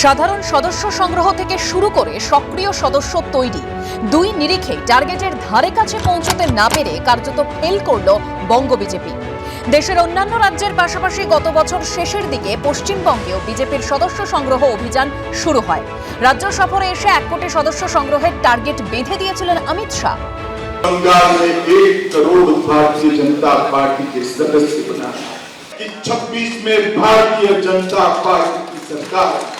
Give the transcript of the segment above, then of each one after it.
সাধারণ সদস্য সংগ্রহ থেকে শুরু করে সক্রিয় সদস্য তৈরি দুই নিরিখে টার্গেটের ধারে কাছে পৌঁছতে না পেরে কার্যত ফেল করল বঙ্গ বিজেপি দেশের অন্যান্য রাজ্যের পাশাপাশি গত বছর শেষের দিকে পশ্চিমবঙ্গেও বিজেপির সদস্য সংগ্রহ অভিযান শুরু হয় রাজ্য সফরে এসে এক কোটি সদস্য সংগ্রহের টার্গেট বেঁধে দিয়েছিলেন অমিত শাহ बंगाल में एक करोड़ भारतीय जनता पार्टी के सदस्य बनाना कि 26 में भारतीय जनता पार्टी की सरकार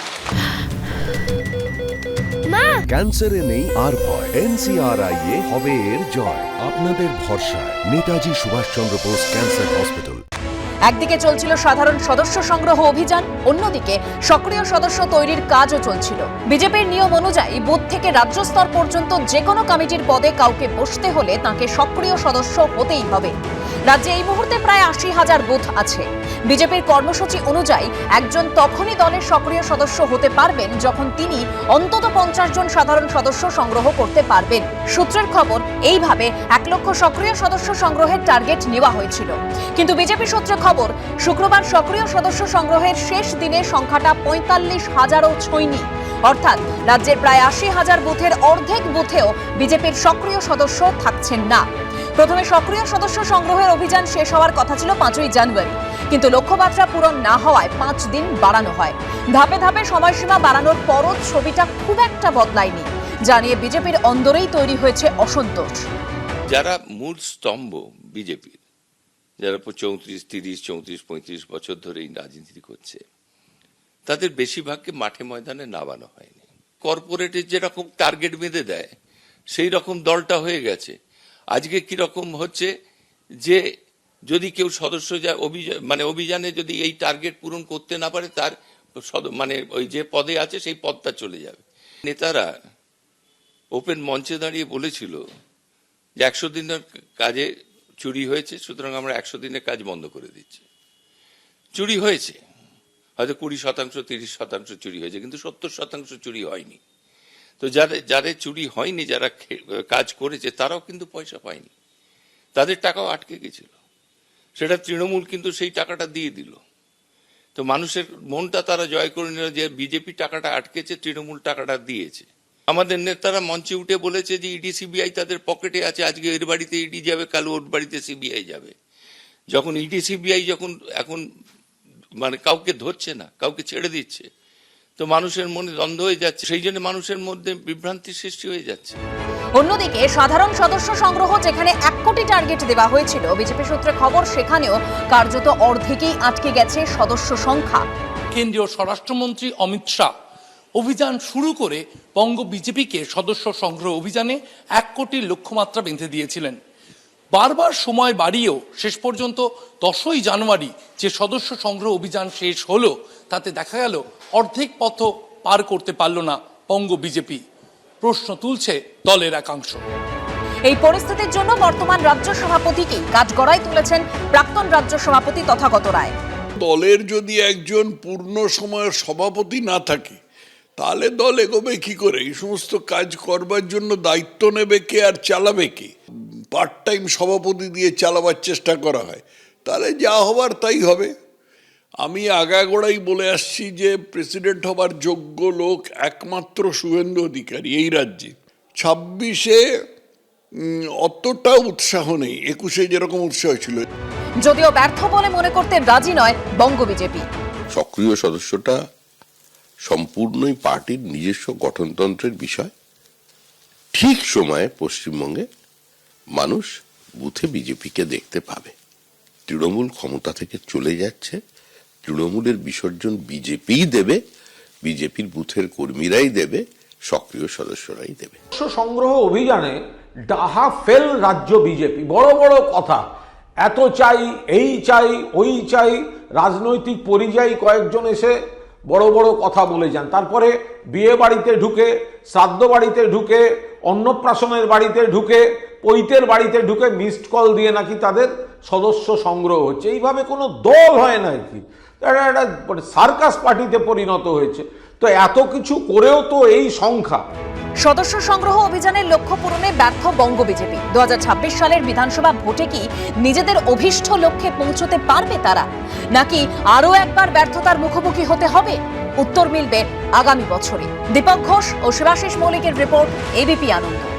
ক্যান্সারে নেই আর ভয়। এনসিআরআই এ হবে এর জয়। আপনাদের ভরসায় নেতাজি সুভাষচন্দ্র বোস ক্যান্সার হসপিটাল। একদিকে চলছিল সাধারণ সদস্য সংগ্রহ অভিযান, অন্যদিকে সক্রিয় সদস্য তৈরির কাজও চলছিল। বিজেপির নিয়ম অনুযায়ী বুথ থেকে রাজ্য স্তর পর্যন্ত যে কোনো কমিটির পদে কাউকে বসতে হলে তাকে সক্রিয় সদস্য হতেই হবে। রাজ্যে এই মুহূর্তে প্রায় আশি হাজার বুথ আছে। বিজেপির কর্মসূচি অনুযায়ী একজন তখনই দলের সক্রিয় সদস্য হতে পারবেন যখন তিনি অন্তত পঞ্চাশ জন সাধারণ সদস্য সংগ্রহ করতে পারবেন। সূত্রের খবর, এইভাবে এক লক্ষ সক্রিয় সদস্য সংগ্রহের টার্গেট নেওয়া হয়েছিল। কিন্তু বিজেপি সূত্রে খবর শুক্রবার সক্রিয় সদস্য সংগ্রহের শেষ দিনে সংখ্যাটা পঁয়তাল্লিশ হাজারও ছয়নি। অর্থাৎ রাজ্যের প্রায় আশি হাজার বুথের অর্ধেক বুথেও বিজেপির সক্রিয় সদস্য থাকছেন না। প্রথমে সক্রিয় সদস্য সংগ্রহের অভিযান শেষ হওয়ার কথা ছিল পাঁচই জানুয়ারি। কিন্তু লক্ষ্যমাত্রা পূরণ না হওয়ায় পাঁচ দিন বাড়ানো হয়। ধাপে ধাপে সময়সীমা বাড়ানোর পরও ছবিটা খুব একটা বদলায়নি, জানিয়ে বিজেপির অন্দরেই তৈরি হয়েছে অসন্তোষ। যারা মূল স্তম্ভ বিজেপির যারা চৌত্রিশ তিরিশ, চৌত্রিশ, পঁয়ত্রিশ বছর ধরে এই রাজনীতি করছে, তাদের বেশিরভাগকে মাঠে ময়দানে নামানো হয়নি। কর্পোরেটের যেরকম টার্গেট বেঁধে দেয়, সেই রকম দলটা হয়ে গেছে। আজকে কি রকম হচ্ছে যে যদি কেউ সদস্য যায়, অভিযান মানে অভিযানে যদি এই টার্গেট পূরণ করতে না পারে, তার মানে ওই যে পদে আছে, সেই পদটা চলে যাবে। নেতারা ওপেন মঞ্চে দাঁড়িয়ে বলেছিল যে একশো দিনের কাজে চুরি হয়েছে, সুতরাং আমরা একশো দিনের কাজ বন্ধ করে দিচ্ছি। চুরি হয়েছে। হয়তো কুড়ি শতাংশ, তিরিশ শতাংশ চুরি হয়েছে, কিন্তু সত্তর শতাংশ চুরি হয়নি। তো যাদের যাদের চুরি হয়নি, যারা কাজ করেছে, তারাও কিন্তু পয়সা পায়নি। তাদের টাকাও আটকে গেছিল। সেটা তৃণমূল কিন্তু সেই টাকাটা দিয়ে দিল। তো মানুষের মনটা তারা জয় করে নিল যে, বিজেপি টাকাটা আটকেছে, তৃণমূল টাকাটা দিয়েছে। আমাদের নেতারা মঞ্চে উঠে বলেছে যে ইডি সিবিআই তাদের পকেটে আছে আজকে এর বাড়িতে ইডি যাবে কাল ওর বাড়িতে সিবিআই যাবে। যখন ইডি সিবিআই যখন এখন মানে কাউকে ধরছে না কাউকে ছেড়ে দিচ্ছে তো মানুষের মনে দ্বন্দ্ব হয়ে যাচ্ছে সেই জন্য মানুষের মধ্যে বিভ্রান্তির সৃষ্টি হয়ে যাচ্ছে। অন্যদিকে সাধারণ সদস্য সংগ্রহ যেখানে এক কোটি টার্গেট দেওয়া হয়েছিল বিজেপি সূত্রে খবর সেখানেও কার্যত অর্ধেকেই আটকে গেছে সদস্য সংখ্যা। কেন্দ্রীয় স্বরাষ্ট্রমন্ত্রী অমিত শাহ অভিযান শুরু করে বঙ্গ বিজেপিকে সদস্য সংগ্রহ অভিযানে এক কোটি লক্ষ্যমাত্রা বেঁধে দিয়েছিলেন। বারবার সময় বাড়িয়েও শেষ পর্যন্ত দশই জানুয়ারি যে সদস্য সংগ্রহ অভিযান শেষ হলো তাতে দেখা গেল অর্ধেক পথ পার করতে পারল না বঙ্গ বিজেপি। প্রশ্ন তুলছে দলের একাংশ। এই পরিস্থিতির জন্য বর্তমান রাজ্য সভাপতিকেই কাঠগড়ায় তুলেছেন প্রাক্তন রাজ্য সভাপতি তথাগত রায়? দলের যদি একজন পূর্ণ সময়ের সভাপতি না থাকে তাহলে দল এগোবে কি করে? এই সমস্ত কাজ করবার জন্য দায়িত্ব নেবে কে আর চালাবে কে? পার্ট টাইম সভাপতি দিয়ে চালাবার চেষ্টা করা হয়। তাহলে যা হবার তাই হবে। আমি আগাগোড়াই বলে আসছি যে প্রেসিডেন্ট হবার যোগ্য লোক একমাত্র শুভেন্দু অধিকারী এই রাজ্যে। ছাব্বিশে অতটা উৎসাহ নেই। একুশে যেরকম উৎসাহ ছিল। যদিও ব্যর্থ বলে মনে করতে রাজি নয় বঙ্গ বিজেপি। সক্রিয় সদস্যটা সম্পূর্ণই পার্টির নিজস্ব গঠনতন্ত্রের বিষয়। ঠিক সময়ে পশ্চিমবঙ্গে মানুষ বুথে বিজেপিকে দেখতে পাবে। তৃণমূল ক্ষমতা থেকে চলে যাচ্ছে। তৃণমূলের বিসর্জন বিজেপিই দেবে, বিজেপির বুথের কর্মীরাই দেবে, সক্রিয় সদস্যরাই দেবে। সংগ্রহ অভিযানে ডাহা ফেল রাজ্য বিজেপি। বড় বড় কথা। এত চাই, এই চাই, ওই চাই। রাজনৈতিক পরিযায়ী কয়েকজন এসে বড় বড় কথা বলে যান। তারপরে বিয়ে বাড়িতে ঢুকে, শ্রাদ্ধ বাড়িতে ঢুকে, অন্নপ্রাশনের বাড়িতে ঢুকে, পৈতের বাড়িতে ঢুকে মিসড কল দিয়ে নাকি তাদের সদস্য সংগ্রহ হচ্ছে। এইভাবে কোনো দল হয় নাকি এটা একটা সার্কাস পার্টিতে পরিণত হয়েছে। তো এত কিছু করেও তো এই সংখ্যা। সদস্য সংগ্রহ অভিযানের লক্ষ্য পূরণে ব্যর্থ বঙ্গ বিজেপি। দু হাজার ছাব্বিশ সালের বিধানসভা ভোটে কি নিজেদের অভীষ্ট লক্ষ্যে পৌঁছতে পারবে তারা? নাকি আরও একবার ব্যর্থতার মুখোমুখি হতে হবে? উত্তর মিলবে আগামী বছরে। দীপক ঘোষ ও শিবাশিস মৌলিকের রিপোর্ট এবিপি আনন্দ।